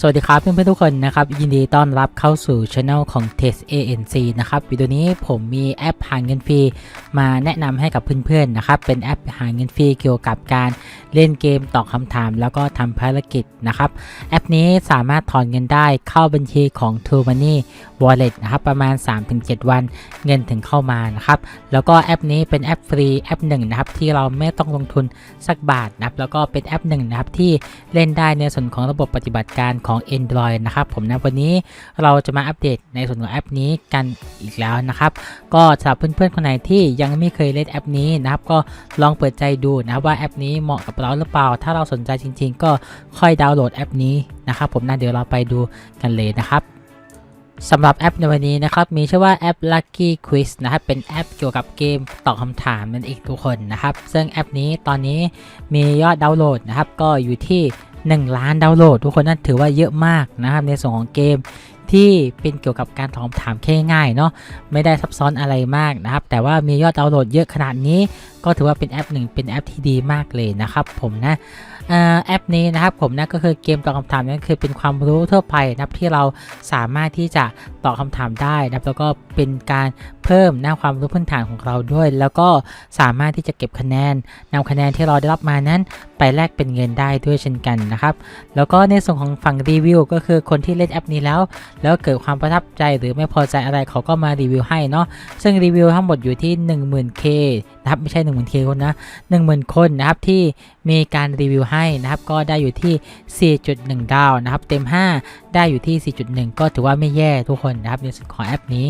สวัสดีครับเพื่อนๆทุกคนนะครับ ยินดีต้อนรับเข้าสู่ช anel ของ Test ANC นะครับวิดีโอนี้ผมมีแอปหาเงินฟรีมาแนะนำให้กับเพื่อนๆนะครับ เป็นแอปหาเงินฟรีเกี่ยวกับการเล่นเกมตอบคำถาม แล้วก็ทำภารกิจนะครับ แอปนี้สามารถถอนเงินได้เข้าบัญชีของ True Money Wallet นะครับประมาณ 3-7 วันเงินถึงเข้ามานะครับแล้วก็แอปนี้เป็นแอปฟรีแอปหนึ่งนะครับที่เราไม่ต้องลงทุนสักบาทนะครับแล้วก็เป็นแอปหนึ่งนะครับที่เล่นได้ในส่วนของระบบปฏิบัติการของ Android นะครับผมนะวันนี้เราจะมาอัปเดตในส่วนของแอปนี้กันอีกแล้วนะครับ ก็สำหรับเพื่อนๆคนไหนที่ยังไม่เคยเล่นแอปนี้นะครับ ก็ลองเปิดใจดูนะครับว่าแอปนี้เหมาะกับเราหรือเปล่า ถ้าเราสนใจจริง ๆ ก็ค่อยดาวน์โหลดแอปนี้นะครับผมนะเดี๋ยวเราไปดูกันเลยนะครับสำหรับแอปในวันนี้นะครับ มีชื่อว่าแอป Lucky Quiz นะครับ เป็นแอปเกี่ยวกับเกมตอบคำถามนั่นเองทุกคนนะครับ ซึ่งแอปนี้ตอนนี้มียอดดาวน์โหลดนะครับ ก็อยู่ที่ 1 ล้านดาวน์โหลด ทุกคนนั่นถือว่าเยอะมากนะครับในส่วนของเกมที่เป็นเกี่ยวกับการตอบคำถามแค่ง่ายเนาะไม่ได้ซับซ้อนอะไรมากนะครับ แต่ว่ามียอดดาวน์โหลดเยอะขนาดนี้ ก็ถือว่าเป็นแอปหนึ่งเป็นแอปที่ดีมากเลยนะครับ ผมนะออแอปนี้นะครับผมนะก็คือเกมตอบคำถามนั่นคือเป็นความรู้ทั่วไปนะครับที่เราสามารถที่จะตอบคำถามได้นะครับแล้วก็เป็นการ เพิ่มหน้าความรู้พื้นฐานของเราด้วย แล้วก็สามารถที่จะเก็บคะแนนนำคะแนนที่เราได้รับมานั้น ไปแลกเป็นเงินได้ด้วยเช่นกันนะครับ แล้วก็ในส่วนของฝั่งรีวิวก็คือคนที่เล่นแอปนี้แล้ว แล้วเกิดความประทับใจหรือไม่พอใจอะไรเขาก็มารีวิวให้เนาะซึ่งรีวิวทั้งหมดอยู่ที่ 10,000k นะครับไม่ใช่ 10,000k คนนะ10,000 คนนะครับที่มีการรีวิวให้นะครับก็ได้อยู่ที่ 4.1 ดาวนะครับเต็ม 5 ได้อยู่ที่ 4.1 ก็ถือว่าไม่แย่ทุกคนนะครับในส่วนของแอปนี้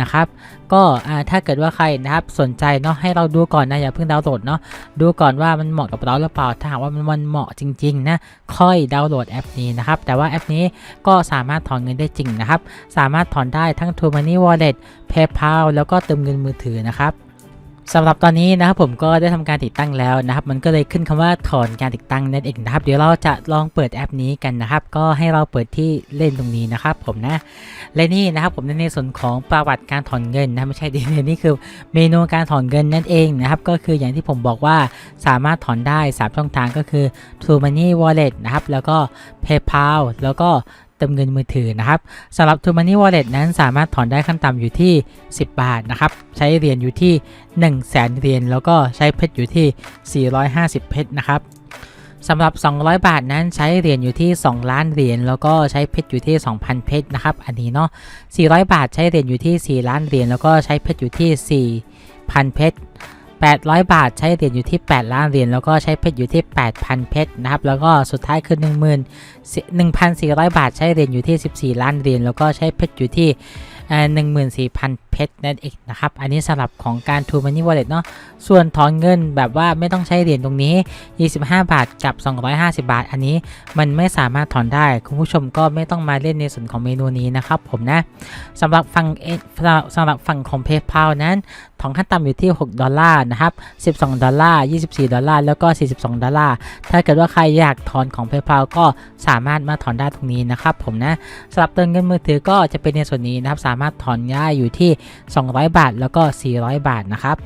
นะครับก็ถ้าเกิดว่าใครนะครับสนใจเนาะให้เราดูก่อนนะอย่าเพิ่งดาวน์โหลดเนาะดูก่อนว่ามันเหมาะกับเราหรือเปล่าถ้าหากว่ามันมันเหมาะจริงๆนะค่อยดาวน์โหลดแอปนี้นะครับแต่ว่าแอปนี้ก็สามารถถอนเงินได้จริงนะครับสามารถถอนได้ทั้ง True Money Wallet PayPal แล้วก็เติมเงินมือถือนะครับ สำหรับตอนนี้นะครับผมก็ได้ทำการติดตั้งแล้วนะครับ มันก็เลยขึ้นคำว่าถอนการติดตั้งนั่นเองนะครับ เดี๋ยวเราจะลองเปิดแอปนี้กันนะครับ ก็ให้เราเปิดที่เล่นตรงนี้นะครับ ผมนะ และนี่นะครับผมในส่วนของประวัติการถอนเงินนะไม่ใช่ดีเลยนี่คือเมนูการถอนเงินนั่นเองนะครับ ก็คืออย่างที่ผมบอกว่าสามารถถอนได้ 3 ช่องทางก็คือ True Money Wallet นะครับ แล้วก็ PayPal แล้วก็ ติมเงินมือถือนะครับสำหรับ True Money Wallet นั้นสามารถถอนได้ขั้นต่ำอยู่ที่ 10 บาทนะครับใช้เหรียญอยู่ที่ 1 0 0 0 0แสนเหรียญแล้วก็ใช้เพชรอยู่ที่ 450 เพชรนะครับสำหรับ 200 บาทนั้นใช้เหรียญอยู่ที่ 2 ล้านเหรียญแล้วก็ใช้เพชรอยู่ที่ 2,000 เพชรนะครับอันนี้เนาะ400 บาทใช้เหรียญอยู่ที่ 4 ล้านเหรียญแล้วก็ใช้เพชรอยู่ที่ 4,000 เพชร 800 บาท ใช้เหรียญอยู่ที่ 8 ล้านเหรียญแล้วก็ใช้เพชรอยู่ที่ 8,000 เพชรนะครับ แล้วก็สุดท้ายคือ 10,000 1,400 บาท ใช้เหรียญอยู่ที่ 14 ล้านเหรียญแล้วก็ใช้เพชรอยู่ที่หนึ่งหมื่นสี่พันเพชรนั่นเองนะครับ อันนี้สำหรับของการ True Money Wallet เนาะ ส่วนถอนเงินแบบว่าไม่ต้องใช้เหรียญตรงนี้ 25 บาทกับ 250 บาท อันนี้มันไม่สามารถถอนได้ คุณผู้ชมก็ไม่ต้องมาเล่นในส่วนของเมนูนี้นะครับผมนะสำหรับฝั่งสำหรับฝั่งของ PayPal นั้น ถอนขั้นต่ำอยู่ที่ 6 ดอลลาร์นะครับ 12 ดอลลาร์ 24 ดอลลาร์ แล้วก็ 42 ดอลลาร์ ถ้าเกิดว่าใครอยากถอนของ PayPal ก็สามารถมาถอนได้ตรงนี้นะครับผมนะสำหรับเติมเงินมือถือก็จะเป็นในส่วนนี้นะครับ สามารถถอนได้อยู่ที่ 200 บาท แล้วก็ 400 บาทนะครับ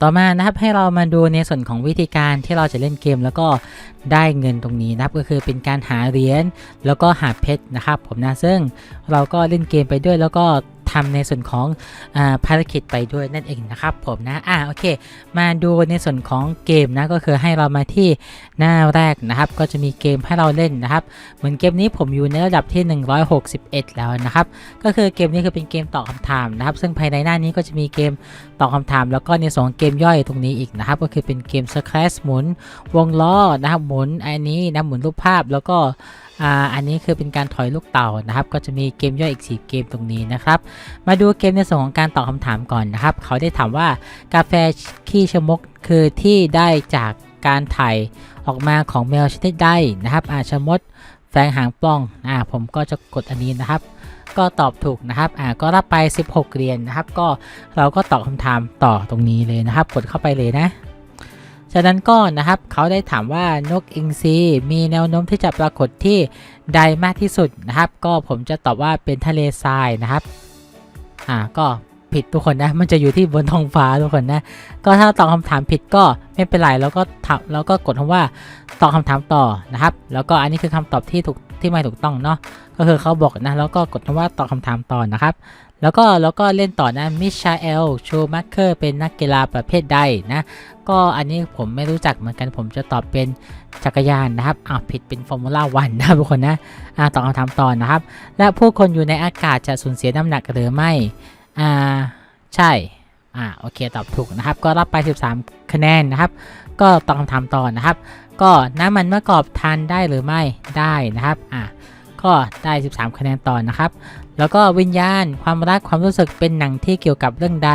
ต่อมานะครับให้เรามาดูในส่วนของวิธีการที่เราจะเล่นเกมแล้วก็ได้เงินตรงนี้นะครับก็คือเป็นการหาเหรียญแล้วก็หาเพชรนะครับผมนะซึ่งเราก็เล่นเกมไปด้วยแล้วก็ ทำในส่วนของอภารกิจไปด้วยนั่นเองนะครับผมนะอ่าโอเค มาดูในส่วนของเกมนะก็คือให้เรามาที่หน้าแรกนะครับ ก็จะมีเกมให้เราเล่นนะครับ เหมือนเกมนี้ผมอยู่ในระดับที่ 161 แล้วนะครับ ก็คือเกมนี้คือเป็นเกมตอบคำถามนะครับ ซึ่งภายในหน้านี้ก็จะมีเกมตอบคำถาม แล้วก็ในส่วนของเกมย่อยตรงนี้อีกนะครับ ก็คือเป็นเกมสแครชหมุนวงล้อนะครับหมุนอันนี้นะหมุนรูปภาพแล้วก็ อ่าอันนี้คือเป็นการถอยลูกเต่านะครับ ก็จะมีเกมย่อยอีก4เกมตรงนี้นะครับ มาดูเกมในส่วนของการตอบคำถามก่อนนะครับ เขาได้ถามว่ากาแฟขี้ชะมกคือที่ได้จากการถ่ายออกมาของแมวชนิดใดนะครับอาชะมดแฝงหางปล้องอ่าผมก็จะกดอันนี้นะครับ ก็ตอบถูกนะครับอ่าก็รับไป 16เหรียญนนะครับ ก็เราก็ตอบคำถามต่อตรงนี้เลยนะครับ กดเข้าไปเลยนะ จากนั้นก็นะครับเขาได้ถามว่านกอิงซีมีแนวโน้มที่จะปรากฏที่ใดมากที่สุดนะครับ ก็ผมจะตอบว่าเป็นทะเลทรายนะครับอ่าก็ผิดทุกคนนะมันจะอยู่ที่บนท้องฟ้าทุกคนนะก็ถ้าตอบคำถามผิดก็ไม่เป็นไรแล้วก็ถามแล้วก็กดคำว่าตอบคำถามต่อนะครับ แล้วก็อันนี้คือคำตอบที่ถูกที่ไม่ถูกต้องเนาะก็คือเขาบอกนะแล้วก็กดคำว่าตอบคำถามต่อนะครับ แล้วก็แล้วก็เล่นต่อนะมิชาเอลชูมัคเคอร์เป็นนักกีฬาประเภทใดนะก็อันนี้ผมไม่รู้จักเหมือนกันผมจะตอบเป็นจักรยานนะครับอ้าวผิดเป็นฟอร์มูล่าวันนะทุกคนนะอ่าตอบคำถามต่อนะครับ และผู้คนอยู่ในอากาศจะสูญเสียน้ำหนักหรือไม่อ่าใช่อ่าโอเคตอบถูกนะครับ ก็รับไป 13 คะแนนนะครับ ก็ตอบคำถามต่อนะครับ ก็น้ำมันมะกอกทานได้หรือไม่ได้นะครับอ่า ก็ได้ 13 คะแนนต่อนะครับ แล้วก็วิญญาณความรักความรู้สึกเป็นหนังที่เกี่ยวกับเรื่องใด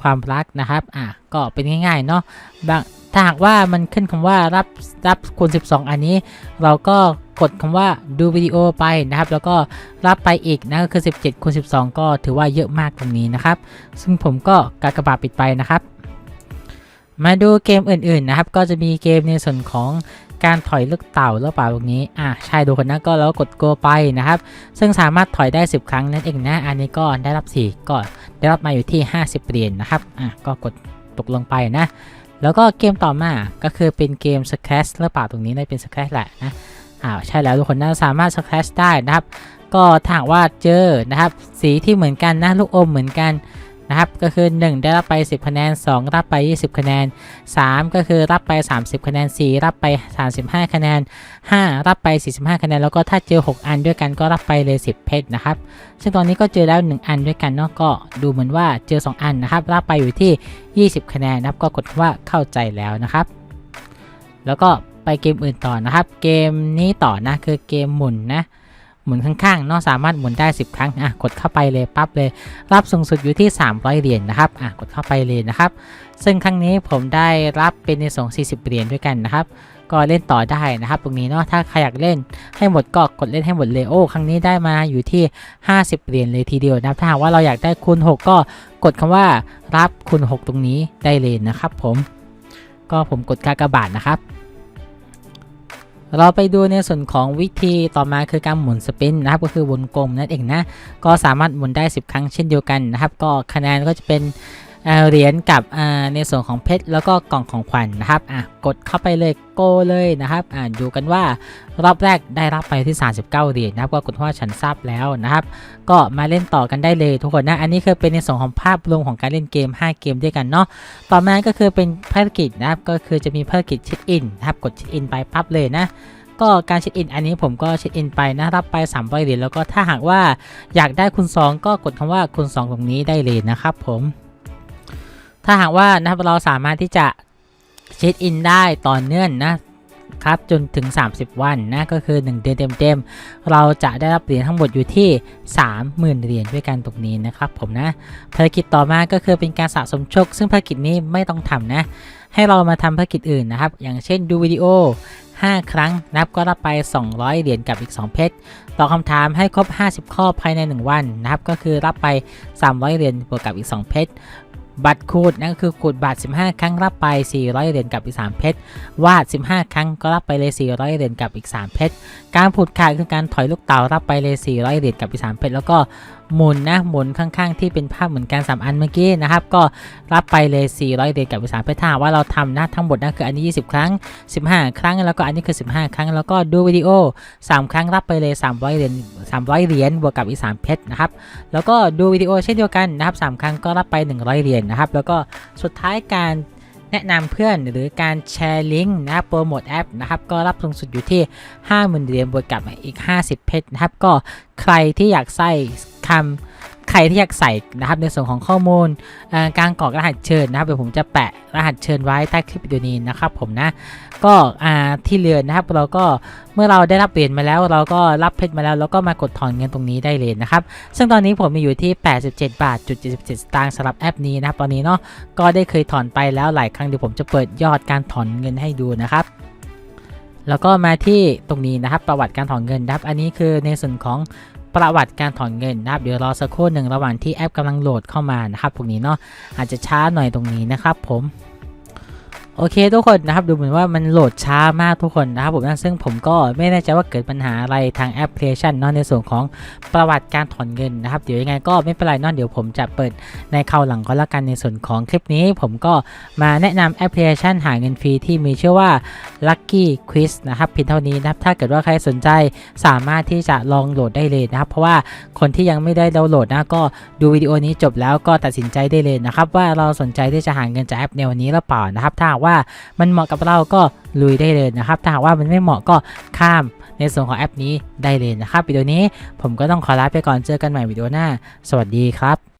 ความรักนะครับอะก็เป็นง่ายๆเนาะบางถ้าหากว่ามันขึ้นคำว่ารับรับคูณ12 อันนี้ เราก็กดคำว่าดูวิดีโอไปนะครับ แล้วก็รับไปอีกนะก็คือ 17คูณ12 ก็ถือว่าเยอะมากตรงนี้นะครับ ซึ่งผมก็กากะบาปิดไปนะครับ มาดูเกมอื่นๆนะครับ ก็จะมีเกมในส่วนของ การถอยลูกเต่าหรือเปล่าตรงนี้ อ่าใช่ดูคนนะก็แล้วกด go ไปนะครับ ซึ่งสามารถถอยได้ 10 ครั้งนั่นเองนะ อันนี้ก็ได้รับ 4 ก็ได้รับมาอยู่ที่ 50เหรียญนนะครับ อะก็กดตกลงไปนะ แล้วก็เกมต่อมา ก็คือเป็นเกม Scratch หรือเปล่าตรงนี้ได้เป็น Scratch แหละนะอ่าใช่แล้วทุกคนน่าสามารถ Scratch ได้นะครับ ก็ถ้าว่าเจอนะครับ สีที่เหมือนกันนะลูกอมเหมือนกัน นะครับ ก็คือ 1 ได้รับไป 10 คะแนน 2 รับไป 20 คะแนน 3 ก็คือรับไป 30 คะแนน 4 รับไป 35 คะแนน 5 รับไป 45 คะแนน แล้วก็ถ้าเจอ 6 อันด้วยกันก็รับไปเลย 10 เพชรนะครับ ซึ่งตอนนี้ก็เจอแล้ว 1 อันด้วยกันเนาะก็ดูเหมือนว่าเจอ 2 อันนะครับ รับไปอยู่ที่ 20 คะแนนนะครับ ก็กดว่าเข้าใจแล้วนะครับ แล้วก็ไปเกมอื่นต่อนะครับ เกมนี้ต่อนะคือเกมหมุนนะ หมุนข้างๆเนาะสามารถหมุนได้ 10 ครั้งอะกดเข้าไปเลยปั๊บเลย รับสูงสุดอยู่ที่ 300 เหรียญนนะครับอะกดเข้าไปเลยนะครับ ซึ่งครั้งนี้ผมได้รับเป็นในส่ง40 เหรียญด้วยกันนะครับ ก็เล่นต่อได้นะครับ ตรงนี้เนาะถ้าใครอยากเล่นให้หมดก็กดเล่นให้หมดเลยโอ้ครั้งนี้ได้มาอยู่ที่ 50 เหรียญเลยทีเดียวนะถ้าหากว่าเราอยากได้คูณ 6 ก็กดคำว่ารับคูณ 6 ตรงนี้ได้เลยนะครับ ผม ก็ผมกดกากบาทนะครับ เราไปดูในส่วนของวิธีต่อมาคือการหมุนสปินนะครับก็คือวนกลมนั่นเองนะก็สามารถหมุนได้ 10 ครั้งเช่นเดียวกันนะครับ ก็คะแนนก็จะเป็น เหรียญกับในส่วนของเพชรแล้วก็กล่องของขวัญนนะครับอะกดเข้าไปเลยโกเลยนะครับอ่าดูกันว่ารอบแรกได้รับไปที่ 39 เหรียญนะครับก็กดว่าฉันทราบแล้วนะครับ ก็มาเล่นต่อกันได้เลยทุกคนนะอันนี้คือเป็นในส่วนของภาพรวมของการเล่นเกม 5 เกมด้วยกันเนาะต่อมาก็คือเป็นภารกิจนะครับก็คือจะมีภารกิจเช็คอินนะครับกดเช็คอินไปปั๊บเลยนะก็การเช็คอินอันนี้ผมก็เช็คอินไปนะรับไป300เหรียญแล้วก็ถ้าหากว่าอยากได้คูณ2 ก็กดคำว่าคูณ2 ตรงนี้ได้เลยนะครับผม ถ้าหากว่านะครับเราสามารถที่จะเช็คอินได้ต่อเนื่องนะครับจนถึง 30 วันนะก็คือ 1 เดือนเต็มๆเราจะได้รับเหรียญทั้งหมดอยู่ที่ 30,000 เหรียญด้วยกันตรงนี้นะครับผมนะภารกิจต่อมาก็คือเป็นการสะสมโชค ซึ่งภารกิจนี้ไม่ต้องทำนะ ให้เรามาทำภารกิจอื่นนะครับ อย่างเช่นดูวิดีโอ 5 ครั้งนับก็รับไป 200 เหรียญกับอีก 2 เพชรตอบคำถามให้ครบ 50 ข้อภายใน 1 วันนะครับก็คือรับไป 300 เหรียญบวกกับอีก 2 เพชร บัตรขูดนั่นก็คือขูดบัตร 15 ครั้งรับไป 400 เหรียญกับอีก 3 เพชร วาด 15 ครั้งก็รับไปเลย 400 เหรียญกับอีก 3 เพชร การผุดขาดคือการถอยลูกเต่ารับไปเลย 400 เหรียญกับอีก 3 เพชร แล้วก็หมุนนะหมุนข้างๆ ที่เป็นภาพเหมือนกัน 3 อันเมื่อกี้นะครับ ก็รับไปเลย 400เหรียญกับอีก3เพชรถ้าว่าเราทำนะทั้งหมดนั่นคืออันนี้ 20 ครั้ง 15 ครั้งแล้วก็อันนี้คือ 15 ครั้ง แล้วก็ดูวิดีโอ 3 ครั้งรับไปเลย 300เหรียญ300เหรียญบวกกับอีก3เพชรนะครับแล้วก็ดูวิดีโอเช่นเดียวกันนะครับ3ครั้งก็รับไป 100เหรียญนะครับแล้วก็สุดท้ายการแนะนำเพื่อนหรือการแชร์ลิงก์นะครับโปรโมทแอปนะครับก็รับสูงสุดอยู่ที่ 50,000เหรียญบวกกับอีก 50 เพชรนะครับก็ใครที่อยากใส่ คำใครที่อยากใส่นะครับในส่วนของข้อมูลการกรอกรหัสเชิญนะครับเดี๋ยวผมจะแปะรหัสเชิญไว้ใต้คลิปวิดีโอนี้นะครับผมนะก็ที่เรือนนะครับเราก็เมื่อเราได้รับเหรียญมาแล้ว เราก็รับเพชรมาแล้วเราก็มากดถอนเงินตรงนี้ได้เลยนะครับซึ่งตอนนี้ผมมีอยู่ที่ 87 บาทจุด77สตางค์สำหรับแอปนี้นะครับตอนนี้เนาะก็ได้เคยถอนไปแล้วหลายครั้งเดี๋ยวผมจะเปิดยอดการถอนเงินให้ดูนะครับแล้วก็มาที่ตรงนี้นะครับประวัติการถอนเงินนะครับ อันนี้คือในส่วนของ ประวัติการถอนเงินนะครับเดี๋ยวรอสักครู่หนึ่งระหว่างที่แอปกำลังโหลดเข้ามานะครับพวกนี้เนาะอาจจะช้าหน่อยตรงนี้นะครับผม โอเคทุกคนนะครับดูเหมือนว่ามันโหลดช้ามากทุกคนนะครับผมนะซึ่งผมก็ไม่แน่ใจว่าเกิดปัญหาอะไรทางแอปพลิเคชันนาะในส่วนของประวัติการถอนเงินนะครับเดี๋ยวยังไงก็ไม่เป็นไรนาะเดี๋ยวผมจะเปิดในคราวหลังก็แล้วกันในส่วนของคลิปนี้ ผมก็มาแนะนำแอปพลิเคชันหาเงินฟรีที่มีชื่อว่า Lucky Quiz นะครับเพียงเท่านี้นะครับถ้าเกิดว่าใครสนใจสามารถที่จะลองโหลดได้เลยนะครับเพราะว่าคนที่ยังไม่ได้ดาวน์โหลดนะก็ดูวิดีโอนี้จบแล้วก็ตัดสินใจได้เลยนะครับว่าเราสนใจที่จะหาเงินจากแอปในวันนี้หรือเปล่านะครับถ้าว่ามันเหมาะกับเราก็ลุยได้เลยนะครับ ถ้าหากว่ามันไม่เหมาะก็ข้ามในส่วนของแอปนี้ได้เลยนะครับวิดีโอนี้ผมก็ต้องขอลาไปก่อนเจอกันใหม่วิดีโอหน้า สวัสดีครับ